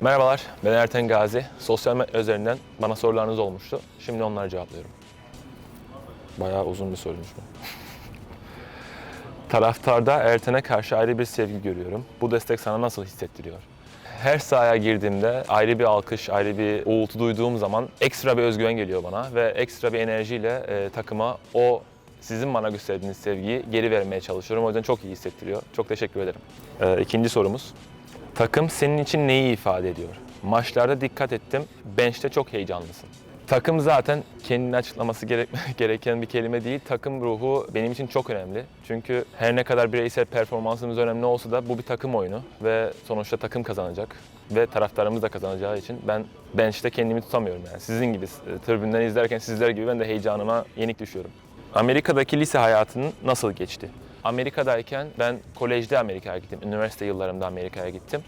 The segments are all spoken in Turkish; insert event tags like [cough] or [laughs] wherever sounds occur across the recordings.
Merhabalar, ben Erten Gazi. Sosyal medya üzerinden bana sorularınız olmuştu. Şimdi onları cevaplıyorum. Bayağı uzun bir soruymuş bu. Taraftarda Erten'e karşı ayrı bir sevgi görüyorum. Bu destek sana nasıl hissettiriyor? Her sahaya girdiğimde ayrı bir alkış, ayrı bir uğultu duyduğum zaman ekstra bir özgüven geliyor bana ve ekstra bir enerjiyle e, takıma o sizin bana gösterdiğiniz sevgiyi geri vermeye çalışıyorum. O yüzden çok iyi hissettiriyor. Çok teşekkür ederim. E, ikinci sorumuz. Takım senin için neyi ifade ediyor? Maçlarda dikkat ettim, bench'te çok heyecanlısın. Takım zaten kendini açıklaması gerek- [laughs] gereken bir kelime değil. Takım ruhu benim için çok önemli. Çünkü her ne kadar bireysel performansımız önemli olsa da bu bir takım oyunu ve sonuçta takım kazanacak ve taraftarımız da kazanacağı için ben bench'te kendimi tutamıyorum yani. Sizin gibi e, tribünden izlerken sizler gibi ben de heyecanıma yenik düşüyorum. Amerika'daki lise hayatın nasıl geçti? Amerika'dayken ben kolejde Amerika'ya gittim. Üniversite yıllarımda Amerika'ya gittim.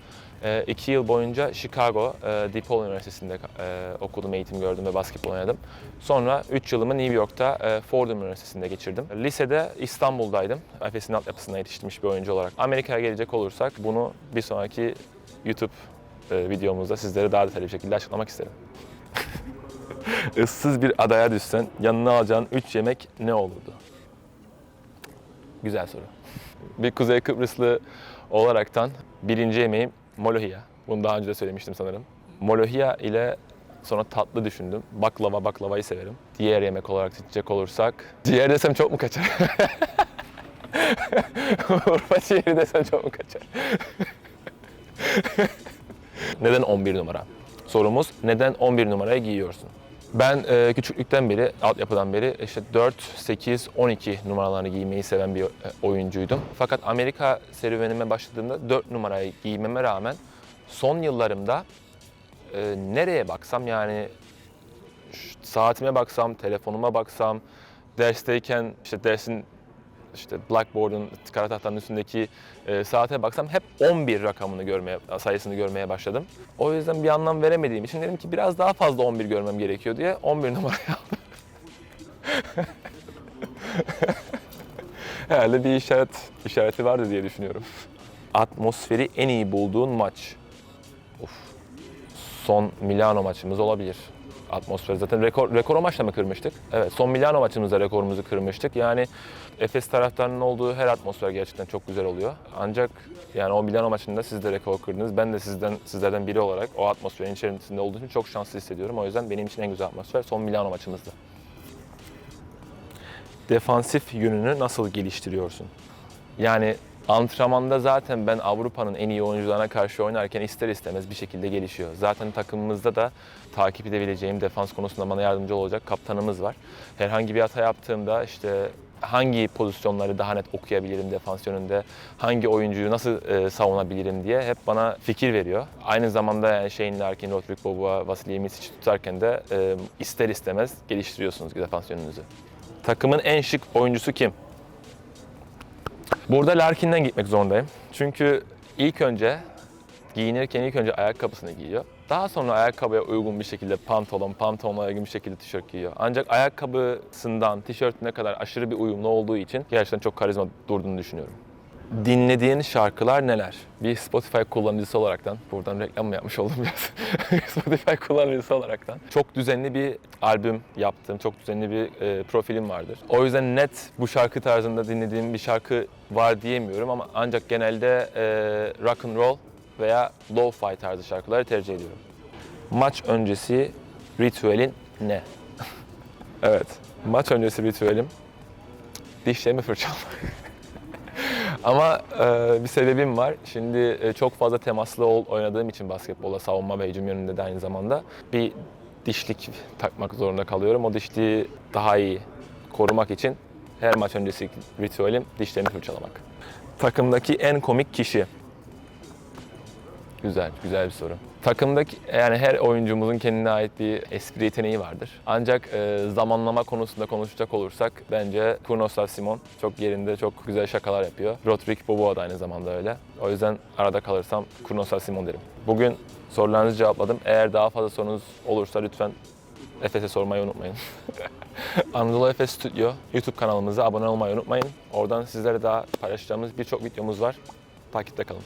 Ee, iki yıl boyunca Chicago, e, DePaul Üniversitesi'nde e, okudum, eğitim gördüm ve basketbol oynadım. Sonra 3 yılımı New York'ta e, Fordham Üniversitesi'nde geçirdim. Lisede İstanbul'daydım. Efes'in altyapısına yetiştirmiş bir oyuncu olarak. Amerika'ya gelecek olursak bunu bir sonraki YouTube e, videomuzda sizlere daha detaylı bir şekilde açıklamak isterim. Issız bir adaya düşsen yanına alacağın 3 yemek ne olurdu? Güzel soru. Bir Kuzey Kıbrıslı olaraktan birinci yemeğim molohia. Bunu daha önce de söylemiştim sanırım. Molohia ile sonra tatlı düşündüm. Baklava, baklavayı severim. Diğer yemek olarak seçecek olursak... Ciğer desem çok mu kaçar? [laughs] Urfa ciğeri desem çok mu kaçar? [laughs] neden 11 numara? Sorumuz neden 11 numarayı giyiyorsun? Ben e, küçüklükten beri, altyapıdan beri işte 4, 8, 12 numaralarını giymeyi seven bir e, oyuncuydum. Fakat Amerika serüvenime başladığımda 4 numarayı giymeme rağmen son yıllarımda e, nereye baksam yani saatime baksam, telefonuma baksam, dersteyken işte dersin işte blackboard'un kara tahtanın üstündeki e, saate baksam hep 11 rakamını görmeye sayısını görmeye başladım. O yüzden bir anlam veremediğim için dedim ki biraz daha fazla 11 görmem gerekiyor diye 11 numarayı [laughs] aldım. Herhalde bir işaret işareti vardı diye düşünüyorum. Atmosferi en iyi bulduğun maç. Of. Son Milano maçımız olabilir. Atmosfer zaten rekor, rekor o maçla mı kırmıştık? Evet son Milano maçımızda rekorumuzu kırmıştık. Yani Efes taraftarının olduğu her atmosfer gerçekten çok güzel oluyor. Ancak yani o Milano maçında siz de rekor kırdınız. Ben de sizden sizlerden biri olarak o atmosferin içerisinde olduğum için çok şanslı hissediyorum. O yüzden benim için en güzel atmosfer son Milano maçımızda. Defansif yönünü nasıl geliştiriyorsun? Yani antrenmanda zaten ben Avrupa'nın en iyi oyuncularına karşı oynarken ister istemez bir şekilde gelişiyor. Zaten takımımızda da takip edebileceğim defans konusunda bana yardımcı olacak kaptanımız var. Herhangi bir hata yaptığımda işte hangi pozisyonları daha net okuyabilirim defans yönünde, hangi oyuncuyu nasıl e, savunabilirim diye hep bana fikir veriyor. Aynı zamanda yani Shane Larkin, Rodrik Boboa, Vasilij Micic tutarken de e, ister istemez geliştiriyorsunuz defans yönünüzü. Takımın en şık oyuncusu kim? Burada Larkin'den gitmek zorundayım. Çünkü ilk önce giyinirken ilk önce ayakkabısını giyiyor. Daha sonra ayakkabıya uygun bir şekilde pantolon, pantolona uygun bir şekilde tişört giyiyor. Ancak ayakkabısından tişörtüne kadar aşırı bir uyumlu olduğu için gerçekten çok karizma durduğunu düşünüyorum. Dinlediğin şarkılar neler? Bir Spotify kullanıcısı olaraktan, buradan reklam mı yapmış oldum biraz? [laughs] Spotify kullanıcısı olaraktan. Çok düzenli bir albüm yaptım, çok düzenli bir e, profilim vardır. O yüzden net bu şarkı tarzında dinlediğim bir şarkı var diyemiyorum ama ancak genelde e, rock and roll veya lo-fi tarzı şarkıları tercih ediyorum. Maç öncesi ritüelin ne? [laughs] evet, maç öncesi ritüelim dişlerimi fırçalamak. [laughs] Ama e, bir sebebim var. Şimdi e, çok fazla temaslı ol, oynadığım için basketbola savunma ve hücum yönünde de aynı zamanda bir dişlik takmak zorunda kalıyorum. O dişliği daha iyi korumak için her maç öncesi ritüelim dişlerimi fırçalamak. Takımdaki en komik kişi. Güzel, güzel bir soru. Takımdaki yani her oyuncumuzun kendine ait bir espri yeteneği vardır. Ancak e, zamanlama konusunda konuşacak olursak bence Kurnoslav Simon çok yerinde çok güzel şakalar yapıyor. Rodrik Boboa da aynı zamanda öyle. O yüzden arada kalırsam Kurnoslav Simon derim. Bugün sorularınızı cevapladım. Eğer daha fazla sorunuz olursa lütfen Efes'e sormayı unutmayın. [laughs] Anadolu Efes Stüdyo YouTube kanalımıza abone olmayı unutmayın. Oradan sizlere daha paylaşacağımız birçok videomuz var. Takipte kalın.